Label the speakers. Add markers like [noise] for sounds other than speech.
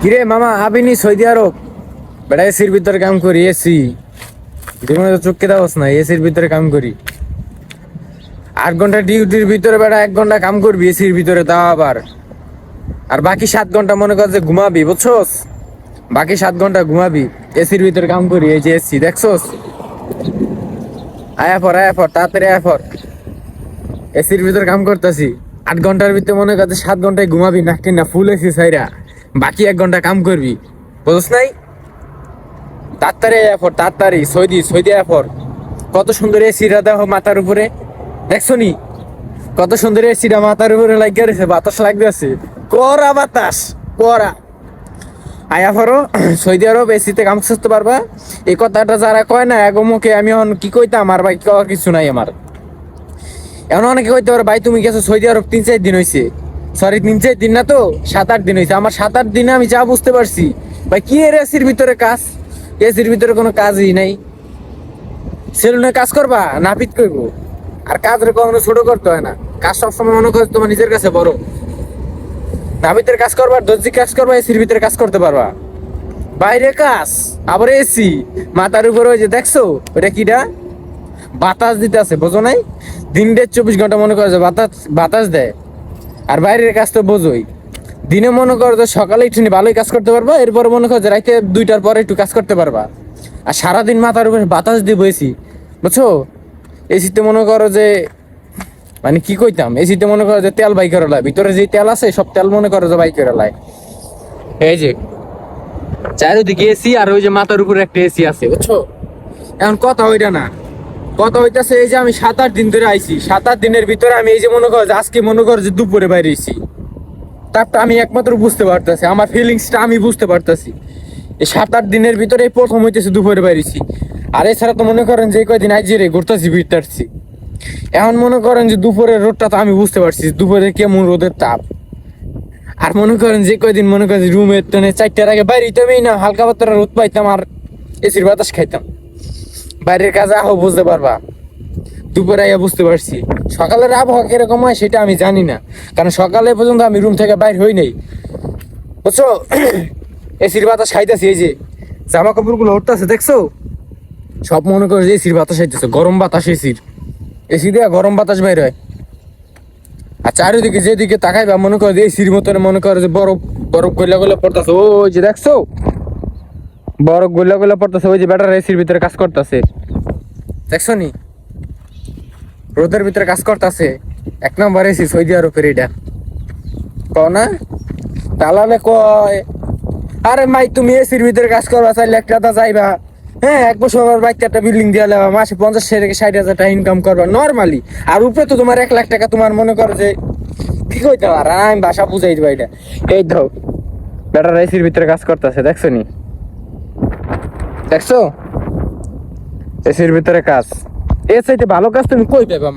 Speaker 1: কিরে মামা আবিনি সৌদি আরব? বেটা এসির ভিতরে কাম করি, এসি। জীবনে তো চোখকে দাওস না, এসির ভিতরে কাম করি। আট ঘণ্টা ডিউটির ভিতরে বেটা এক ঘণ্টা কাম করবি, এসির ভিতরে তাও আবার। আর বাকি সাত ঘণ্টা মনে কর যে ঘুমাবি, বুঝছস? বাকি সাত ঘণ্টা ঘুমাবি, এসির ভিতরে কাম করি, এই যে এসি, দেখছস? আয়া পর আয়া পর, তাড়াতাড়ি আয়া পর। এসির ভিতরে কাম করতেছি। আট ঘণ্টার ভিতরে মনে করতে সাত ঘন্টায় ঘুমাবি, নাকি না, ফুল এসি সাইরা বাকি এক ঘণ্টা কাম করবি। বুঝছ নাই? তাড়াতাড়ি পর তাড়াতাড়ি সৌদি সৌদি পর। কত সুন্দর এসিটা দেখো মাথার উপরে। দেখছ নি? কত সুন্দর এসিটা মাথার উপরে লাগিয়ে রয়েছে, বাতাস লাগতেছে করা বাতাস করা আয়া ফরো সৌদি আরব এসিতে কাম করতে পারবা। এই কথাটা যারা কয় না এগো মুখে আমি এখন কি কইতাম, আর ভাই কিছু নাই আমার। এখন অনেকে কইতে পারে, ভাই, তুমি গেছো সৌদি আরব তিন, চার দিন হয়েছে সরি তিন চার দিন না তো? সাত আট দিন হয়েছে আমার সাত আট দিনে আমি যা বুঝতে পারছি। ভাই, কি এর এসির ভিতরে কাজ? এসির ভিতরে কোনো কাজই নাই। সেলুনে কাজ করবা? নাপিত কইব। আর কাজ রে কখনো ছোট করতে হয় না। কাজ সবসময় মনে করে তোমার নিজের কাছে বড়। নাপিতের কাজ করবা দর্জি কাজ করবা এসির ভিতরে কাজ করতে পারবা। বাইরে কাজ, আবার এসি মাথার উপরে ওই যে দেখছ? ওটা কিটা বাতাস দিতে আছে বোঝো নাই? দিন দেড় চব্বিশ ঘণ্টা মনে করো যে বাতাস বাতাস দেয়। আর বাইরের কাজ তো বোঝোই। দিনে মনে করো যে সকালে একটু ভালোই কাজ করতে পারবা, এরপর মনে করো যে রাইতে দুইটার পরে একটু কাজ করতে পারবা। আর সারাদিন মাথার উপরে বাতাস দিয়ে এসি বুঝছ? এসিতে মনে করো যে মানে কি কইতাম? এসিতে মনে করো যে তেল বাইকের লাই ভিতরে যে তেল আছে, সব তেল মনে করো যে বাইকের লাই এই যে, চারিদিকে এসি আর ওই যে মাথার উপরে একটা এসি আছে, বুঝছ? এখন কথা ওইটা না। কথা হইতাছে এই যে আমি সাত আট দিন ধরে আইছি। সাত আট দিনের ভিতরে আমি এই যে মনে করো আজকে মনে করো যে দুপুরে বাইরে আইছি। তারপর আমি একমাত্র বুঝতে পারতেছি, আমার ফিলিংসটা আমি বুঝতে পারতেছি। এই সাত আট দিনের ভিতরে প্রথম হইতেছে দুপুরে বাইরেছি আর এছাড়া তো মনে করেন যে কয়দিন আইজি রে, ঘুরতেছি, ফিরতেছি। এখন মনে করেন যে দুপুরের রোদটা তো আমি বুঝতে পারছি দুপুরে কেমন রোদের তাপ। আর মনে করেন যে কয়দিন মনে করেন রুমের তো চারটার আগে বাইরে হইতামই না, হালকা পাতলা রোদ পাইতাম আর এসির বাতাস খাইতাম। বাইরের কাজ আহ বুঝতে পারবা। দুপুরে আইয়া বুঝতে পারছি। সকালের আবহাওয়া কীরকম হয় সেটা আমি জানি না। কারণ সকালে পর্যন্ত আমি রুম থেকে বাইর হই নাই। বুঝছ? [coughs] এসির বাতাস খাইতেছি, এই যে জামা কাপড়গুলো উঠতেছে, দেখছ? সব মনে করো যে এসির বাতাস খাইতেছে, গরম বাতাস এসির। এসি দিয়ে গরম বাতাস বাইর হয়। আর চারিদিকে যেদিকে তাকাইবা মনে করো যে এসির মতন মনে করো যে বরফ বরফ গলা গলা পড়তেছে। ওই যে দেখছ? বরফ গলা গলা পড়তেছে, ওই যে ব্যাটার এসির ভিতরে কাজ করতেছে। দেখছ নি? রোদের ভিতরে কাজ করতেছে। এক নম্বর এসি সৌদি আরবের এটা। কও না? তালালে কয়, আরে মাই, তুমি এসির ভিতরে কাজ করবা, চাইলে একটা যাইবা। হ্যাঁ এক বছর বাইক একটা বিল্ডিং দিয়ে লেবা, মাসে পঞ্চাশ থেকে ষাট হাজার টাকা ইনকাম করবা নর্মালি আর উপরে তো তোমার এক লাখ টাকা তোমার মনে করো যে, কি কইতে আর আমি বাসা বুঝাই দিবা এটা। এই দাও ব্যাটার এসির ভিতরে কাজ করতেছে, দেখছ নি? দেখছ? এসির ভিতরে কাজ। এর চাইতে ভালো কাজ তুমি কই পাবা